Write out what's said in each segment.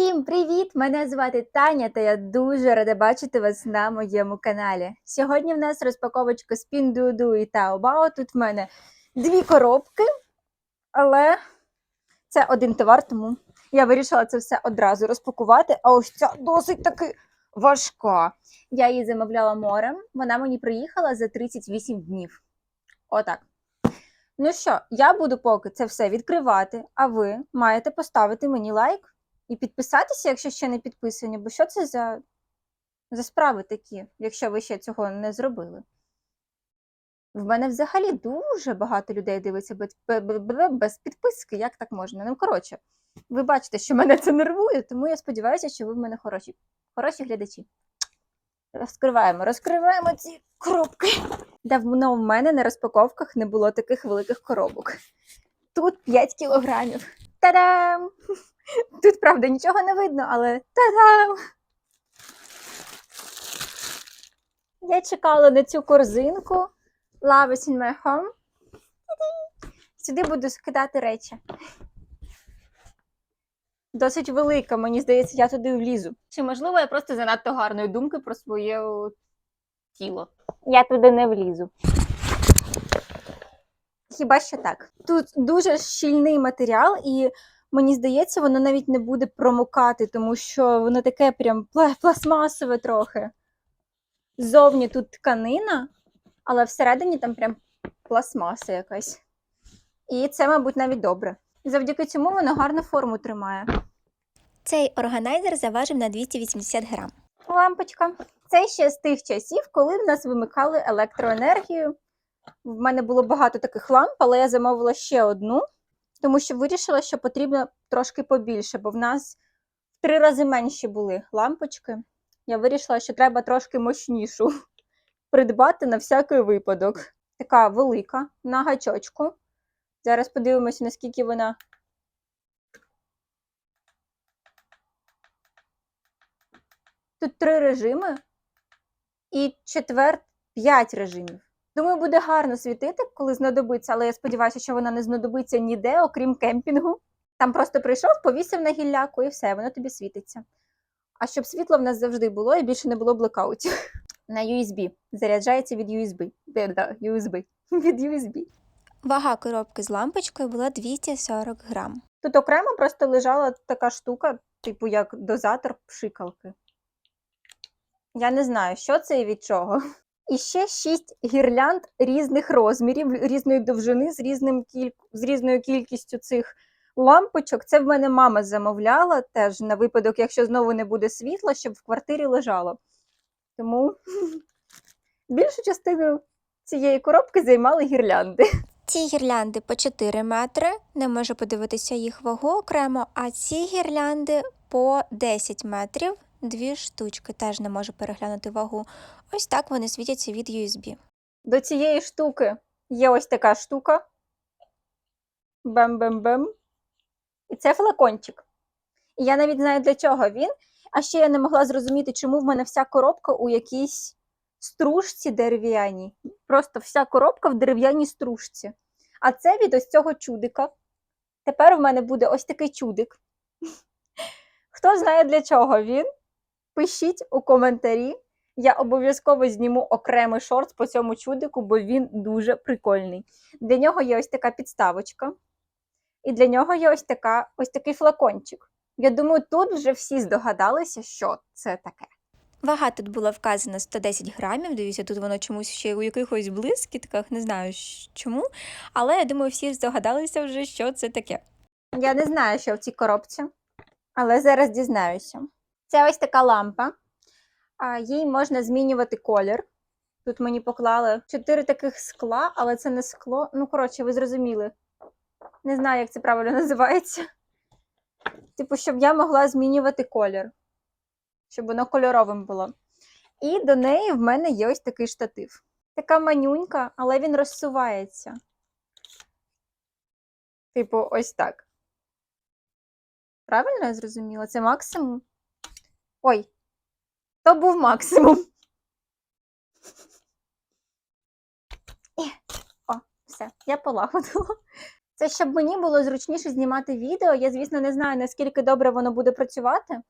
Всім привіт! Мене звати Таня, та я дуже рада бачити вас на моєму каналі. Сьогодні в нас розпаковочка з Pinduoduo і Taobao. Тут в мене дві коробки, але це один товар, тому я вирішила це все одразу розпакувати. А ось ця досить таки важка. Я її замовляла морем. Вона мені приїхала за 38 днів. Отак. Ну що, я буду поки це все відкривати, а ви маєте поставити мені лайк і підписатися, якщо ще не підписані, бо що це за, за справи такі, якщо ви ще цього не зробили? В мене взагалі дуже багато людей дивиться без, без, підписки, як так можна? Ну, коротше, ви бачите, що мене це нервує, тому я сподіваюся, що ви в мене хороші, хороші глядачі. Розкриваємо, розкриваємо ці коробки. Давно в мене на розпаковках не було таких великих коробок. Тут 5 кілограмів. Та-дам! Тут, правда, нічого не видно, але та-дам! Я чекала на цю корзинку Love is in my home. Сюди буду скидати речі. Досить велика, мені здається, я туди влізу. Чи можливо я просто занадто гарної думки про своє тіло? Я туди не влізу. Хіба що так? Тут дуже щільний матеріал, і мені здається, воно навіть не буде промокати, тому що воно таке прям пластмасове трохи. Ззовні тут тканина, але всередині там прям пластмаса якась. І це, мабуть, навіть добре. Завдяки цьому воно гарну форму тримає. Цей органайзер заважив на 280 грам. Лампочка. Це ще з тих часів, коли в нас вимикали електроенергію. В мене було багато таких ламп, але я замовила ще одну, тому що вирішила, що потрібно трошки побільше, бо в нас в три рази менші були лампочки. Я вирішила, що треба трошки мощнішу придбати на всякий випадок. Така велика на гачочку. Зараз подивимося, наскільки вона. Тут три режими і четвер п'ять режимів. Думаю, буде гарно світити, коли знадобиться, але я сподіваюся, що вона не знадобиться ніде, окрім кемпінгу. Там просто прийшов, повісив на гілляку і все, воно тобі світиться. А щоб світло в нас завжди було і більше не було блекаутів. На USB. Заряджається від USB. Де, да, USB. Від USB. Вага коробки з лампочкою була 240 грам. Тут окремо просто лежала така штука, типу як дозатор пшикалки. Я не знаю, що це і від чого. І ще шість гірлянд різних розмірів, різної довжини, з, різним кіль... з різною кількістю цих лампочок. Це в мене мама замовляла теж на випадок, якщо знову не буде світла, щоб в квартирі лежало. Тому більшу частину цієї коробки займали гірлянди. Ці гірлянди по 4 метри, не можу подивитися їх вагу окремо, а ці гірлянди по 10 метрів, дві штучки, теж не можу переглянути вагу. Ось так вони світяться від USB. До цієї штуки є ось така штука. Бем-бем-бем. І це флакончик. І я навіть знаю, для чого він. А ще я не могла зрозуміти, чому в мене вся коробка у якійсь стружці дерев'яній. Просто вся коробка в дерев'яній стружці. А це від ось цього чудика. Тепер в мене буде ось такий чудик. Хто знає, для чого він? Пишіть у коментарі. Я обов'язково зніму окремий шорт по цьому чудику, бо він дуже прикольний. Для нього є ось така підставочка, і для нього є ось, така, ось такий флакончик. Я думаю, тут вже всі здогадалися, що це таке. Вага тут була вказана 110 грамів. Дивіться, тут воно чомусь ще у якихось блискітках, не знаю чому. Але я думаю, всі здогадалися вже, що це таке. Я не знаю, що в цій коробці, але зараз дізнаюся. Це ось така лампа. Їй можна змінювати колір. Тут мені поклали чотири таких скла, але це не скло. Ну, коротше, ви зрозуміли. Не знаю, як це правильно називається. Типу, щоб я могла змінювати колір, щоб воно кольоровим було. І до неї в мене є ось такий штатив. Така манюнька, але він розсувається. Типу, ось так. Правильно я зрозуміла? Це максимум? Ой, то був максимум. О, все, я полагодила. Це щоб мені було зручніше знімати відео. Я, звісно, не знаю, наскільки добре воно буде працювати,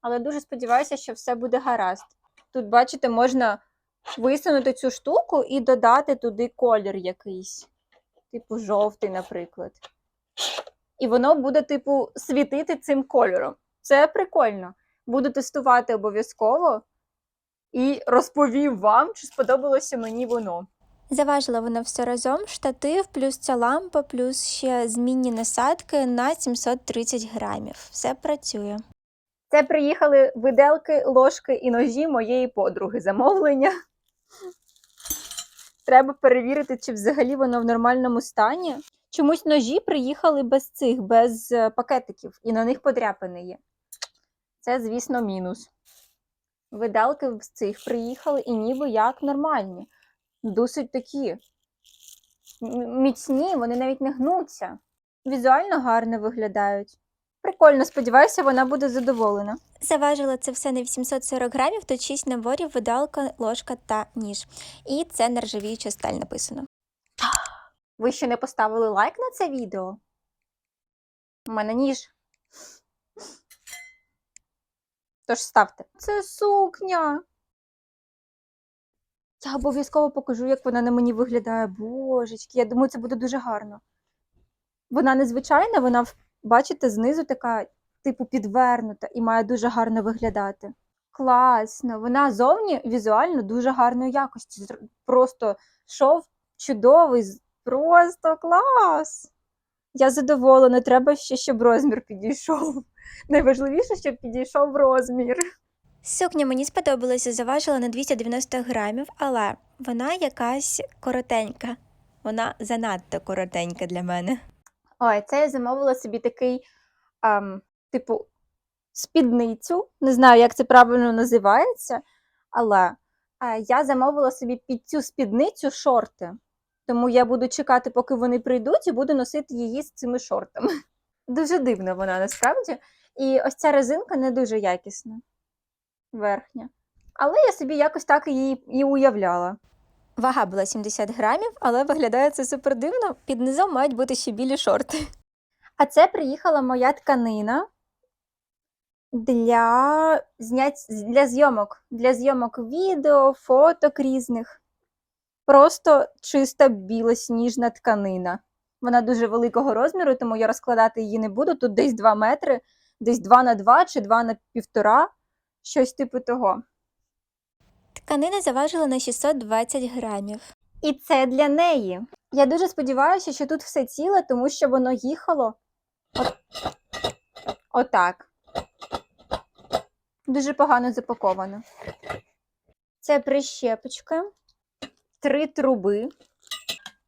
але дуже сподіваюся, що все буде гаразд. Тут, бачите, можна висунути цю штуку і додати туди колір якийсь, типу жовтий, наприклад. І воно буде, типу, світити цим кольором. Це прикольно. Буду тестувати обов'язково і розповім вам, чи сподобалося мені воно. Заважила вона все разом штатив, плюс ця лампа, плюс ще змінні насадки на 730 грамів. Все працює. Це приїхали виделки, ложки і ножі моєї подруги замовлення. Треба перевірити, чи взагалі воно в нормальному стані. Чомусь ножі приїхали без цих, без е, пакетиків, і на них подряпини є. Це, звісно, мінус. Виделки з цих приїхали і ніби як нормальні. Досить такі міцні, вони навіть не гнуться. Візуально гарно виглядають. Прикольно, сподіваюся, вона буде задоволена. Заважила це все на 840 грамів, тут 6 наборів, видалка, ложка та ніж. І це нержавіюча сталь написано. Ви ще не поставили лайк на це відео? У мене ніж. Тож ставте. Це сукня. Я обов'язково покажу, як вона на мені виглядає. Божечки, я думаю, це буде дуже гарно. Вона незвичайна, вона, бачите, знизу така, типу, підвернута і має дуже гарно виглядати. Класно. Вона зовні візуально дуже гарної якості. Просто шов чудовий, просто клас. Я задоволена, треба ще, щоб розмір підійшов. Найважливіше, щоб підійшов розмір. Сукня мені сподобалася, заважила на 290 грамів, але вона якась коротенька. Вона занадто коротенька для мене. Ой, це я замовила собі такий, ам, типу, спідницю. Не знаю, як це правильно називається, але а, я замовила собі під цю спідницю шорти. Тому я буду чекати, поки вони прийдуть, і буду носити її з цими шортами. Дуже дивна вона насправді. І ось ця резинка не дуже якісна, верхня. Але я собі якось так її і уявляла. Вага була 70 грамів, але виглядає це супер дивно. Під низом мають бути ще білі шорти. А це приїхала моя тканина для знять для зйомок, для зйомок відео, фоток різних. Просто чиста білосніжна тканина. Вона дуже великого розміру, тому я розкладати її не буду. Тут десь 2 метри, десь 2 на 2 чи 2 на 1,5, щось типу того. Тканина заважила на 620 грамів. І це для неї. Я дуже сподіваюся, що тут все ціле, тому що воно їхало от... отак. Дуже погано запаковано. Це прищепочка, три труби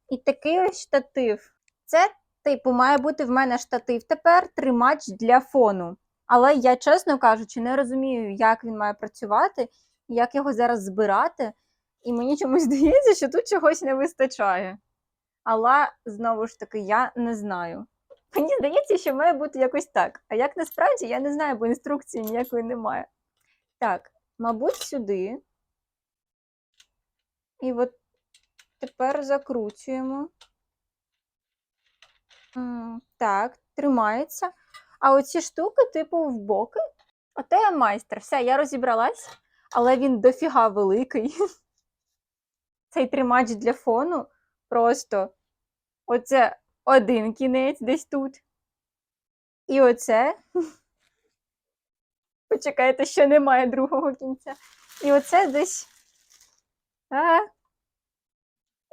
і такий ось штатив. Це, типу, має бути в мене штатив тепер, тримач для фону. Але я, чесно кажучи, не розумію, як він має працювати, як його зараз збирати. І мені чомусь здається, що тут чогось не вистачає. Але знову ж таки, я не знаю. Мені здається, що має бути якось так. А як насправді, я не знаю, бо інструкції ніякої немає. Так, мабуть, сюди. І от тепер закручуємо. Так, тримається. А оці штуки, типу, в боки. Оте я майстер. Все, я розібралась, але він дофіга великий. Цей тримач для фону просто оце один кінець десь тут. І оце. Почекайте, ще немає другого кінця. І оце десь. А.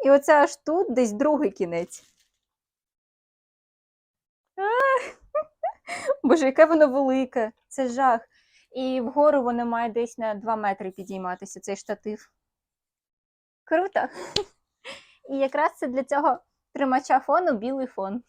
І оце аж тут десь другий кінець. Боже, яке воно велике. Це жах. І вгору воно має десь на 2 метри підійматися, цей штатив. Круто. І якраз це для цього тримача фону білий фон.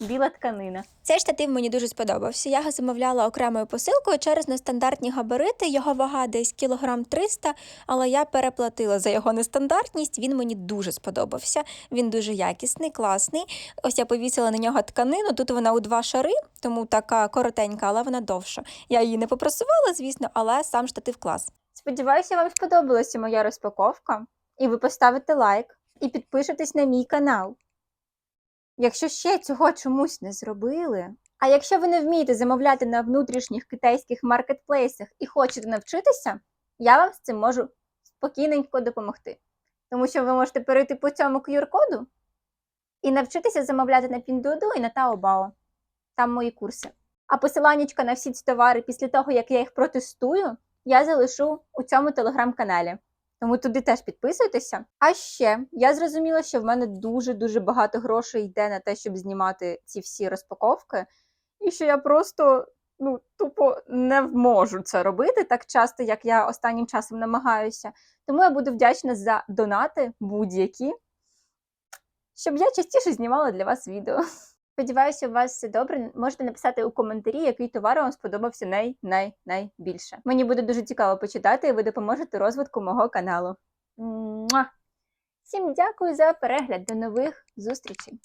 Біла тканина. Цей штатив мені дуже сподобався. Я його замовляла окремою посилкою через нестандартні габарити. Його вага десь кілограм 300, але я переплатила за його нестандартність. Він мені дуже сподобався. Він дуже якісний, класний. Ось я повісила на нього тканину. Тут вона у два шари, тому така коротенька, але вона довша. Я її не попросувала, звісно, але сам штатив клас. Сподіваюся, вам сподобалася моя розпаковка, і ви поставите лайк і підпишетесь на мій канал. Якщо ще цього чомусь не зробили. А якщо ви не вмієте замовляти на внутрішніх китайських маркетплейсах і хочете навчитися, я вам з цим можу спокійненько допомогти. Тому що ви можете перейти по цьому QR-коду і навчитися замовляти на Pinduoduo і на Taobao. Там мої курси. А посиланнячка на всі ці товари після того, як я їх протестую, я залишу у цьому телеграм-каналі. Тому туди теж підписуйтеся. А ще я зрозуміла, що в мене дуже-дуже багато грошей йде на те, щоб знімати ці всі розпаковки, і що я просто ну, тупо не можу це робити так часто, як я останнім часом намагаюся. Тому я буду вдячна за донати будь-які, щоб я частіше знімала для вас відео. Сподіваюся, у вас все добре. Можете написати у коментарі, який товар вам сподобався най-най-найбільше. Мені буде дуже цікаво почитати, і ви допоможете розвитку мого каналу. Всім дякую за перегляд. До нових зустрічей!